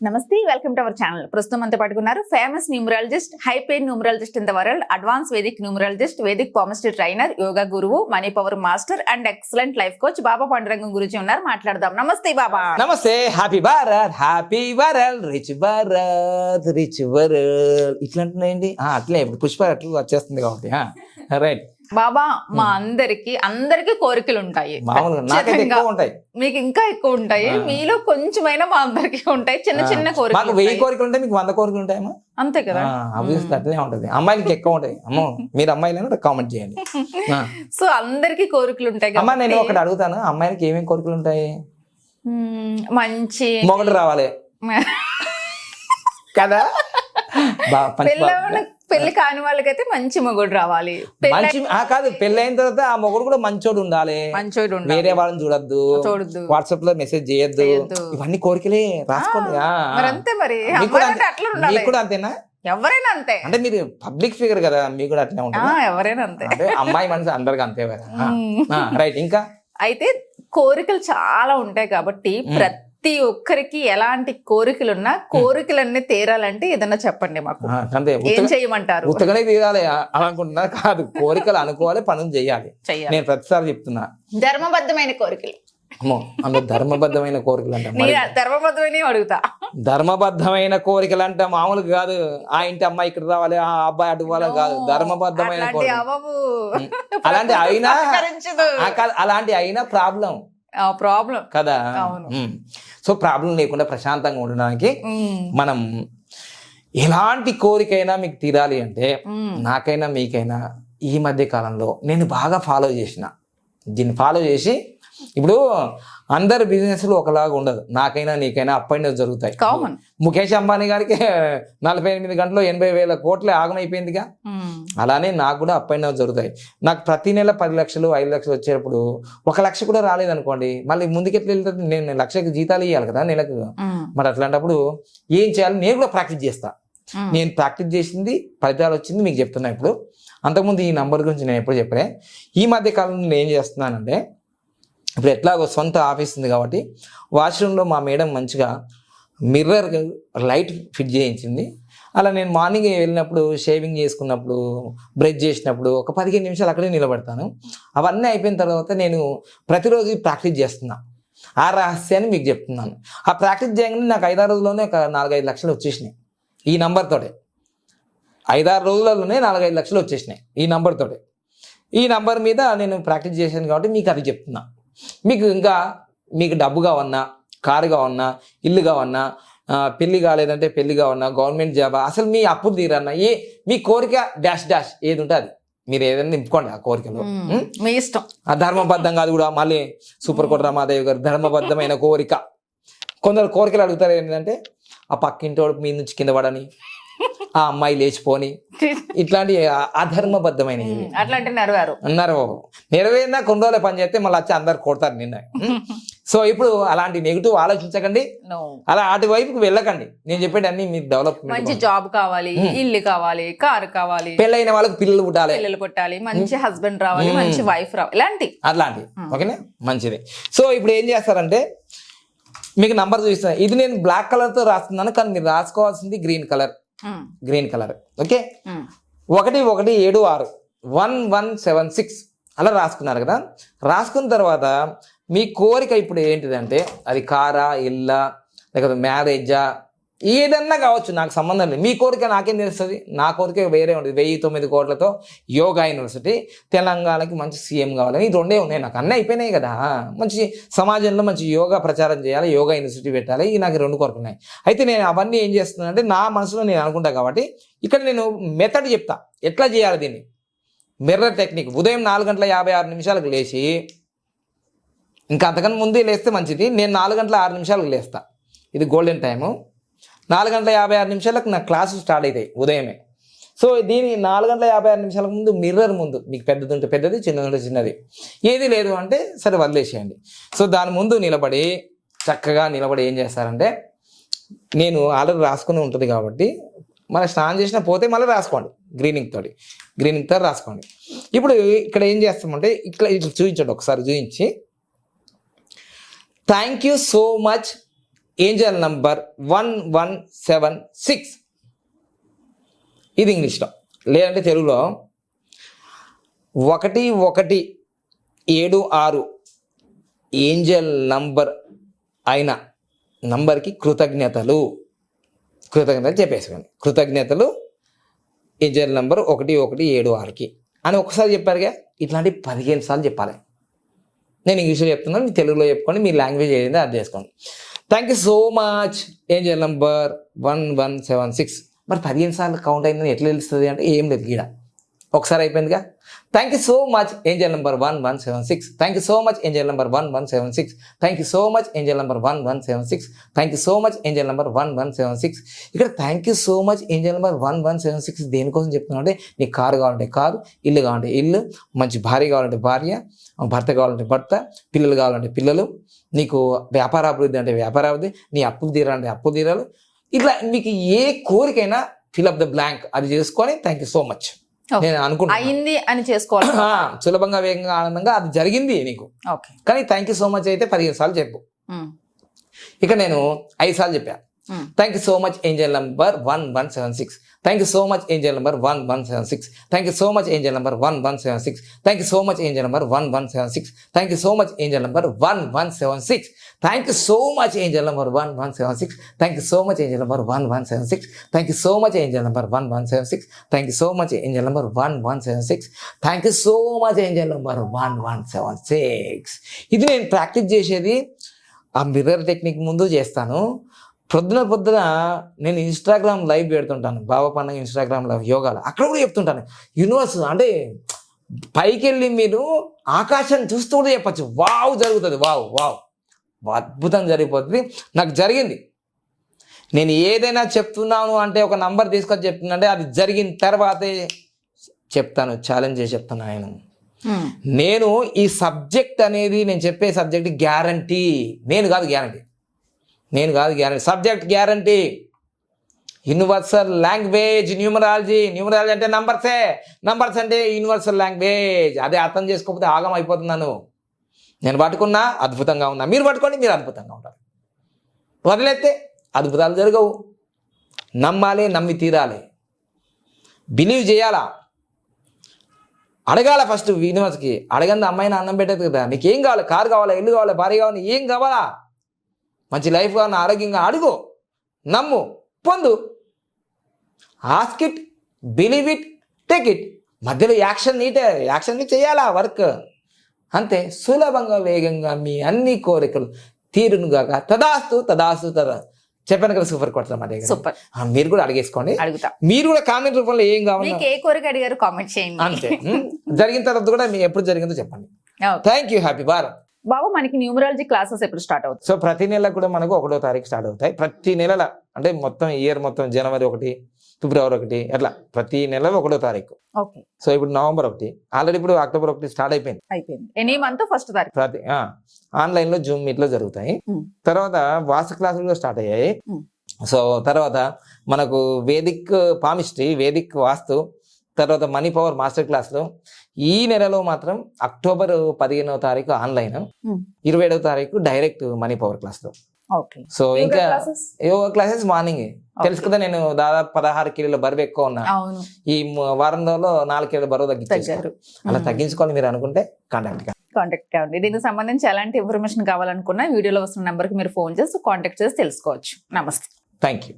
నమస్తే welcome to our channel. ప్రస్తుతం అంతా పట్టుకున్నారు famous numerologist high pain numerologist in the world advance Vedic numerologist Vedic palmistry trainer yoga గురువు money power master and excellent life coach Baba Pandurangam గురించి ఉన్నారు. మాట్లాడదాం. నమస్తే బాబా. నమస్తే. Happy Bharat happy world rich Bharat rich world ఇట్లా అంటున్నాయండి అట్లే ఇప్పుడు పుష్ప అట్లా వచ్చేస్తుంది కాబట్టి రైట్ బాబా మా అందరికి అందరికి కోరికలు ఉంటాయి మీకు ఇంకా ఎక్కువ ఉంటాయి. మీలో కొంచెమైనా మా అందరికి ఉంటాయి. చిన్న చిన్న కోరికలు వెయ్యి. కోరికలు ఉంటాయి మీకు వంద కోరికలు ఉంటాయమ్మా అంతే కదా. అట్లనే ఉంటది. అమ్మాయిలకి ఎక్కువ ఉంటాయి అమ్మో మీరు అమ్మాయిలైనా కామెంట్ చేయండి. సో అందరికి కోరికలు ఉంటాయి అమ్మా నేను ఒకటి అడుగుతాను. అమ్మాయిలకి ఏమేమి కోరికలు ఉంటాయి మంచి మొగడు రావాలి. కదా? పెళ్ళి కాని వాళ్ళకైతే మంచి మొగుడు రావాలి. మంచి కాదు పెళ్ళి అయిన తర్వాత ఆ మొగుడు కూడా మంచోడు ఉండాలి. మంచోడు. వేరే వాళ్ళని చూడొద్దు. చూడొద్దు. వాట్సాప్లో మెసేజ్ చేయొద్దు. ఇవన్నీ కోరికలే రాసుకోండి. మరి. అంతే మరి కూడా అంతేనా? ఎవరైనా అంతే. అంటే మీరు పబ్లిక్ ఫిగర్ కదా మీకు కూడా అట్లే ఉంటుంది? ఎవరైనా అంతే. అంటే అమ్మాయి మనసు అందరికి అంతే మ్మ్. రైట్ ఇంకా? అయితే కోరికలు చాలా ఉంటాయి కాబట్టి ప్రతి ఒక్కరికి ఎలాంటి కోరికలు ఉన్నా కోరికలన్నీ తీరాలంటే ఏదన్నా చెప్పండి మాకు. అంతే. ఏం చేయమంటారు? ఉత్తగానే తీరాలి. అలా అనుకుంటున్నా కాదు. కోరికలు అనుకోవాలి పనులు చేయాలి. నేను ప్రతిసారి చెప్తున్నా. ధర్మబద్ధమైన కోరికలు. అమ్మో అందులో ధర్మబద్ధమైన కోరికలు అంట ధర్మబద్ధమైన అడుగుతా. ధర్మబద్ధమైన కోరికలు అంటే మామూలుగా కాదు. ఆ ఇంటి అమ్మాయి ఇక్కడ రావాలి ఆ అబ్బాయి అటు కాదు. ధర్మబద్ధమైన కోరిక అలాంటి అయినా అలాంటి అయినా ప్రాబ్లం. ప్రాబ్లం. కదా. సో ప్రాబ్లం లేకుండా ప్రశాంతంగా ఉండడానికి మనం ఎలాంటి కోరికైనా మీకు తీరాలి అంటే నాకైనా మీకైనా ఈ మధ్య కాలంలో నేను బాగా ఫాలో చేసిన దీన్ని ఫాలో చేసి ఇప్పుడు అందరి బిజినెస్లు ఒకలాగా ఉండదు. నాకైనా నీకైనా అప్ అండ్ డౌన్ జరుగుతాయి. కామన్. ముఖేష్ అంబానీ గారికి నలభై ఎనిమిది గంటలు ఎనభై వేల కోట్ల ఆగమైపోయిందిగా. అలానే నాకు కూడా అప్ అండ్ డౌన్ జరుగుతాయి. నాకు ప్రతి నెల పది లక్షలు ఐదు లక్షలు వచ్చేటప్పుడు ఒక లక్ష కూడా రాలేదనుకోండి మళ్ళీ ముందుకు ఎట్లా వెళ్తుంది? నేను లక్షకి జీతాలు ఇవ్వాలి కదా నెలకు. మరి అట్లాంటప్పుడు ఏం చేయాలి? నేను కూడా ప్రాక్టీస్ చేస్తా. నేను ప్రాక్టీస్ చేసింది ఫలితాలు వచ్చింది మీకు చెప్తున్నా ఇప్పుడు. అంతకుముందు ఈ నంబర్ గురించి నేను ఎప్పుడు చెప్పలే. ఈ మధ్య కాలంలో నేను ఏం చేస్తున్నానంటే ఇప్పుడు ఎట్లాగో సొంత ఆఫీస్ ఉంది కాబట్టి వాష్రూమ్లో మా మేడం మంచిగా మిర్రర్ లైట్ ఫిట్ చేయించింది. అలా నేను మార్నింగ్ వెళ్ళినప్పుడు షేవింగ్ చేసుకున్నప్పుడు బ్రష్ చేసినప్పుడు ఒక పదిహేను నిమిషాలు అక్కడే నిలబడతాను. అవన్నీ అయిపోయిన తర్వాత నేను ప్రతిరోజు ప్రాక్టీస్ చేస్తున్నా. ఆ రహస్యాన్ని మీకు చెప్తున్నాను. ఆ ప్రాక్టీస్ చేయగానే నాకు ఐదారు రోజుల్లోనే ఒక నాలుగైదు లక్షలు వచ్చేసినాయి. ఈ నంబర్తోటే ఐదారు రోజులలోనే నాలుగైదు లక్షలు వచ్చేసినాయి ఈ నంబర్తోటే ఈ నంబర్ మీద నేను ప్రాక్టీస్ చేశాను కాబట్టి మీకు అది చెప్తున్నా. మీకు ఇంకా మీకు డబ్బు కావన్నా కారు కావన్నా ఇల్లు కావన్నా పెళ్ళి కాలేదంటే పెళ్ళి కావన్నా గవర్నమెంట్ జాబ్ అసలు మీ అప్పులు తీరన్నా ఏ మీ కోరిక డాష్ డాష్ ఏది ఉంటే అది మీరు ఏదైనా నింపుకోండి ఆ కోరికలో? మీ ఇష్టం. ఆ ధర్మబద్ధంగా అది కూడా మళ్ళీ సూపర్ కోట రమాదేవి గారు ధర్మబద్ధమైన కోరిక. కొందరు కోరికలు అడుగుతారు ఏంటంటే ఆ పక్కింటోడు మీ నుంచి కింద పడని ఆ అమ్మాయి లేచిపోని. ఇట్లాంటి అధర్మబద్ధమైన. అట్లాంటి నెరవేరు. అన్నారు నెరవేరినా కొన్ని రోజులు పని చేస్తే మళ్ళీ వచ్చి అందరు కొడతారు నిన్న. సో ఇప్పుడు అలాంటి నెగిటివ్ ఆలోచించకండి. అలా అటు వైపుకి వెళ్ళకండి. నేను చెప్పేది అన్ని మీకు మంచి డెవలప్మెంట్ జాబ్ కావాలి ఇల్లు కావాలి కారు కావాలి పెళ్ళైన వాళ్ళకి పిల్లలు పుట్టాలి. పిల్లలు పుట్టాలి మంచి హస్బెండ్ రావాలి మంచి వైఫ్ రావాలి. ఇలాంటి. అట్లాంటి. ఓకేనా? మంచిది. సో ఇప్పుడు ఏం చేస్తారంటే మీకు నంబర్ చూపిస్తాను ఇది నేను బ్లాక్ కలర్తో రాస్తున్నాను కానీ మీరు రాసుకోవాల్సింది green colour green colour okay ఒకటి ఒకటి ఏడు ఆరు. వన్ వన్ సెవెన్ సిక్స్ అలా రాసుకున్నారు కదా? రాసుకున్న తర్వాత మీ కోరిక ఇప్పుడు ఏంటిదంటే అది కారా ఇల్లా లేకపోతే మ్యారేజా ఏదన్నా కావచ్చు నాకు సంబంధం లేదు. మీ కోరిక నాకేం తెలుస్తుంది? నా కోరిక వేరే ఉంటుంది. వెయ్యి తొమ్మిది కోట్లతో యోగా యూనివర్సిటీ తెలంగాణకి మంచి సీఎం కావాలి ఇది రెండే ఉన్నాయి. నాకు అన్నీ అయిపోయినాయి కదా. మంచి సమాజంలో మంచి యోగా ప్రచారం చేయాలి యోగా యూనివర్సిటీ పెట్టాలి. ఈ నాకు రెండు కోరికలు ఉన్నాయి. అయితే నేను అవన్నీ ఏం చేస్తున్నానంటే నా మనసులో నేను అనుకుంటా కాబట్టి ఇక్కడ నేను మెథడ్ చెప్తా. ఎట్లా చేయాలి దీన్ని? మిర్రర్ టెక్నిక్ ఉదయం నాలుగు గంటల యాభై ఆరు నిమిషాలకు లేచి ఇంకా అంతకన్నా ముందే లేస్తే మంచిది. నేను నాలుగు గంటల ఆరు నిమిషాలకు లేస్తా. ఇది గోల్డెన్ టైము నాలుగు గంటల యాభై ఆరు నిమిషాలకు నా క్లాసు స్టార్ట్ అవుతాయి ఉదయమే. సో దీని నాలుగు గంటల యాభై ఆరు నిమిషాలకు ముందు మిర్రర్ ముందు మీకు పెద్దది ఉంటే పెద్దది చిన్నది ఉంటే చిన్నది. ఏది లేదు అంటే సరే వదిలేసేయండి. సో దాని ముందు నిలబడి చక్కగా నిలబడి ఏం చేస్తారంటే నేను ఆల్రెడీ రాసుకుని ఉంటుంది కాబట్టి మన స్నానం చేసిన పోతే మళ్ళీ రాసుకోండి గ్రీనింగ్ తోటి. గ్రీనింగ్ తోటి రాసుకోండి. ఇప్పుడు ఇక్కడ ఏం చేస్తామంటే ఇట్లా ఇట్లా చూపించండి ఒకసారి చూపించి. Thank you so much angel number one one seven six. ఇది ఇంగ్లీష్లో. లేదంటే తెలుగులో ఒకటి ఒకటి ఏడు ఆరు ఏంజల్ నంబర్ అయిన నంబర్కి కృతజ్ఞతలు. కృతజ్ఞతలు చెప్పేసుకోండి. కృతజ్ఞతలు ఏంజల్ నంబర్ ఒకటి ఒకటి ఏడు ఆరుకి. అని ఒకసారి చెప్పారుగా? ఇట్లాంటి పదిహేను సార్లు చెప్పాలి. నేను ఇంగ్లీష్లో చెప్తున్నాను మీ తెలుగులో చెప్పుకోండి మీ లాంగ్వేజ్ ఏదైతే అది చేసుకోండి. Thank you so much angel number one one seven six మరి పదిహేను సార్లు కౌంట్ అయిందని ఎట్లా తెలుస్తుంది అంటే ఏం లేదు గీడ ఒకసారి అయిపోయిందిగా. Thank you so much angel number one one seven six thank you so much angel number one one seven six thank you so much angel number one one seven six thank you so much angel number one one seven six ఇక్కడ thank you so much angel number one one seven six దేనికోసం చెప్తున్నా అంటే నీకు car కావాలంటే car ఇల్లు కావాలంటే ఇల్లు మంచి భార్య కావాలంటే భార్య భర్త కావాలంటే భర్త పిల్లలు కావాలంటే పిల్లలు నీకు వ్యాపార అభివృద్ధి అంటే వ్యాపార అభివృద్ధి నీ అప్పులు తీరాలంటే అప్పులు తీరాలు. ఇట్లా మీకు ఏ కోరికైనా ఫిల్ అప్ ద బ్లాంక్ అది చేసుకొని థ్యాంక్ యూ సో మచ్ నేను అనుకుంటున్నాను అయింది అని చేసుకోవాలి. సులభంగా వేగంగా ఆనందంగా అది జరిగింది నీకు. ఓకే. కానీ థ్యాంక్ యూ సో మచ్ అయితే పదిహేను సార్లు చెప్పు. ఇక నేను ఐదు సార్లు చెప్పాను thank you so much angel number one one seven six thank you so much angel number one one seven six thank you so much angel number one one seven six thank you so much angel number one one seven six thank you so much angel number one one seven six thank you so much angel number one one seven six thank you so much angel number one one seven six thank you so much angel number one one seven six thank you so much angel number one one seven six thank you so much angel number one one seven six ఇది నేను practice చేసేది ఆ mirror technique ముందు చేస్తాను పొద్దున పొద్దున నేను Instagram live పెడుతుంటాను. బాబా పండుగ ఇన్స్టాగ్రామ్ లైవ్ యోగాలు. అక్కడ కూడా చెప్తుంటాను. యూనివర్స్ అంటే పైకి వెళ్ళి మీరు ఆకాశాన్ని చూస్తూ కూడా చెప్పచ్చు. వావ్ జరుగుతుంది. Wow wow. అద్భుతం జరిగిపోతుంది. నాకు జరిగింది. నేను ఏదైనా చెప్తున్నాను అంటే ఒక నంబర్ తీసుకొచ్చి చెప్తున్నా అంటే అది జరిగిన తర్వాతే చెప్తాను. ఛాలెంజ్ చేసి చెప్తాను నేను నేను ఈ సబ్జెక్ట్ అనేది నేను చెప్పే సబ్జెక్ట్ గ్యారంటీ నేను కాదు గ్యారంటీ నేను కాదు guarantee subject guarantee universal language numerology numerology అంటే నంబర్సే నంబర్స్ అంటే యూనివర్సల్ లాంగ్వేజ్ అదే అర్థం చేసుకోకపోతే ఆగం అయిపోతున్నాను నేను పట్టుకున్నా అద్భుతంగా ఉన్నా. మీరు పట్టుకోండి మీరు అద్భుతంగా ఉంటారు. వదిలేస్తే అద్భుతాలు జరగవు. నమ్మాలి నమ్మి తీరాలి. బిలీవ్ చేయాలా? అడగాల ఫస్ట్ యూనివర్స్కి అడగంది అమ్మాయిని అన్నం పెట్టదు కదా. నీకేం కావాలి? కారు కావాలా? ఇల్లు కావాలా? భార్య కావాలి? ఏం కావాలా? మంచి లైఫ్ కావాలని ఆరోగ్యంగా అడుగు నమ్ము పొందు. Ask it believe it take it మధ్యలో యాక్షన్ నీటే యాక్షన్ చేయాలా వర్క్ అంతే సులభంగా వేగంగా మీ అన్ని కోరికలు తీరునుగాక తదాస్తు తదాస్తు తదా. చెప్పాను కదా సూపర్ కొడతాం అదే. సూపర్ మీరు కూడా అడిగేసుకోండి. అడుగుతా. మీరు కూడా కామెంట్ రూపంలో ఏం కావాలి ఏ కోరిక అడిగారు కామెంట్ చేయండి. అంతే? జరిగిన తర్వాత కూడా మీ ఎప్పుడు జరిగిందో చెప్పండి. థ్యాంక్ యూ హ్యాపీ బార్ బాబు మనకి న్యూమరాలజీ క్లాసెస్ ఎప్పుడు స్టార్ట్ అవుతాయి? సో ప్రతి నెల కూడా మనకు ఒకటో తారీఖు స్టార్ట్ అవుతాయి. ప్రతి నెలల అంటే మొత్తం ఇయర్ మొత్తం జనవరి ఒకటి ఫిబ్రవరి ఒకటి అట్లా ప్రతి నెల ఒకటో తారీఖు. ఓకే. సో ఇప్పుడు నవంబర్ ఒకటి ఆల్రెడీ ఇప్పుడు అక్టోబర్ ఒకటి స్టార్ట్ అయిపోయింది. అయిపోయింది. ఎనీ మంత్ ఫస్ట్ తారీఖు. ప్రతి ఆన్లైన్లో జూమ్ మీట్లో జరుగుతాయి. తర్వాత వాస్తు క్లాసులు కూడా స్టార్ట్ అయ్యాయి. సో తర్వాత మనకు వేదిక్ పామిస్ట్రీ వేదిక్ వాస్తు తర్వాత మనీ పవర్ మాస్టర్ క్లాసులు ఈ నెలలో మాత్రం అక్టోబర్ పదిహేనవ తారీఖు ఆన్లైన్ Hmm. ఇరవై ఏడవ తారీఖు డైరెక్ట్ మనీ పవర్ క్లాసులు. ఓకే. సో ఇంకా యోగా క్లాసెస్ మార్నింగ్. తెలుసు కదా నేను దాదాపు పదహారు కిలోల బరువు ఎక్కువ ఉన్నా. ఈ వారం రోజుల్లో నాలుగు కిలోల బరువు తగ్గించారు అలా తగ్గించుకోవాలి మీరు అనుకుంటే కాంటాక్ట్ కాంటాక్ట్ కావండి దీనికి సంబంధించి ఎలాంటి ఇన్ఫర్మేషన్ కావాలనుకున్నా వీడియోలో వస్తున్న నెంబర్కి మీరు ఫోన్ చేసి కాంటాక్ట్ చేసి తెలుసుకోవచ్చు. నమస్తే. Thank you